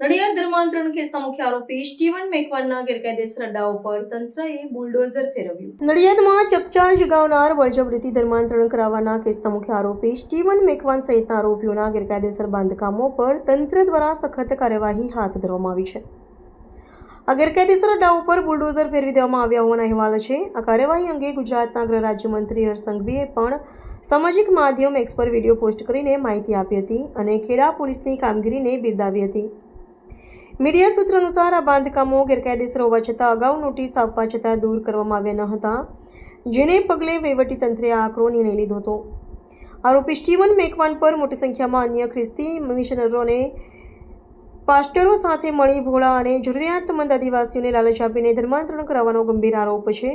નડિયાદ ધર્માંતરણ કેસના મુખ્ય આરોપી સ્ટીવન મેકવાનના ગેરકાયદેસર અડ્ડાઓ પર તંત્રએ બુલડોઝર ફેરવ્યું. નડિયાદમાં ચકચાર જગાવનાર બળજબરીથી ધર્માંતરણ કરાવવાના કેસના મુખ્ય આરોપી સ્ટીવન મેકવાન સહિતના આરોપીઓના ગેરકાયદેસર બાંધકામો પર તંત્ર દ્વારા સખત કાર્યવાહી હાથ ધરવામાં આવી છે. આ ગેરકાયદેસર અડ્ડાઓ પર બુલડોઝર ફેરવી દેવામાં આવ્યા હોવાના અહેવાલ છે. આ કાર્યવાહી અંગે ગુજરાતના ગૃહ રાજ્યમંત્રી હર્ષ સંઘવીએ પણ સામાજિક માધ્યમ એક્સ પર વીડિયો પોસ્ટ કરીને માહિતી આપી હતી અને ખેડા પોલીસની કામગીરીને બિરદાવી હતી. મીડિયા સૂત્ર અનુસાર આ બાંધકામો ગેરકાયદેસર હોવા છતાં અગાઉ નોટિસ આપવા છતાં દૂર કરવામાં આવ્યા ન હતા, જેને પગલે વહીવટીતંત્રે આ આકરો નિર્ણય લીધો હતો. આરોપી સ્ટીવન મેકવાન પર મોટી સંખ્યામાં અન્ય ખ્રિસ્તી મિશનરો અને પાસ્ટરો સાથે મળી ભોળા અને જરૂરિયાતમંદ આદિવાસીઓને લાલચ આપીને ધર્માંતરણ કરાવવાનો ગંભીર આરોપ છે.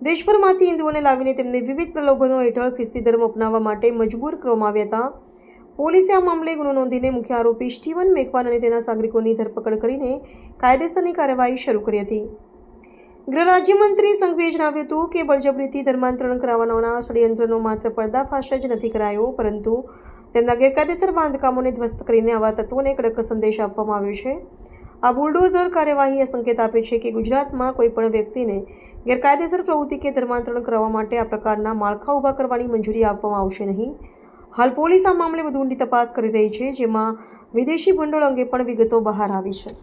દેશભરમાંથી હિન્દુઓને લાવીને તેમને વિવિધ પ્રલોભનો હેઠળ ખ્રિસ્તી ધર્મ અપનાવવા માટે મજબૂર કરવામાં આવ્યા હતા. પોલીસે આ મામલે ગુનો નોંધીને મુખ્ય આરોપી સ્ટીવન મેકવાન અને તેના નાગરિકોની ધરપકડ કરીને કાયદેસરની કાર્યવાહી શરૂ કરી હતી. ગૃહ રાજ્યમંત્રી સંઘવીએ જણાવ્યું હતું કે બળજબરીથી ધર્માંતરણ કરાવવાના ષડયંત્રનો માત્ર પર્દાફાશ જ નથી કરાયો, પરંતુ તેમના ગેરકાયદેસર બાંધકામોને ધ્વસ્ત કરીને આવા તત્વોને કડક સંદેશ આપવામાં આવ્યો છે. આ બુલડોઝર કાર્યવાહી એ સંકેત આપે છે કે ગુજરાતમાં કોઈ પણ વ્યક્તિને ગેરકાયદેસર પ્રવૃત્તિ કે ધર્માંતરણ કરવા માટે આ પ્રકારના માળખા ઊભા કરવાની મંજૂરી આપવામાં આવશે નહીં. હાલ પોલીસ આ મામલે વધુ ઊંડી તપાસ કરી રહી છે, જેમાં વિદેશી ભંડોળ અંગે પણ વિગતો બહાર આવી છે.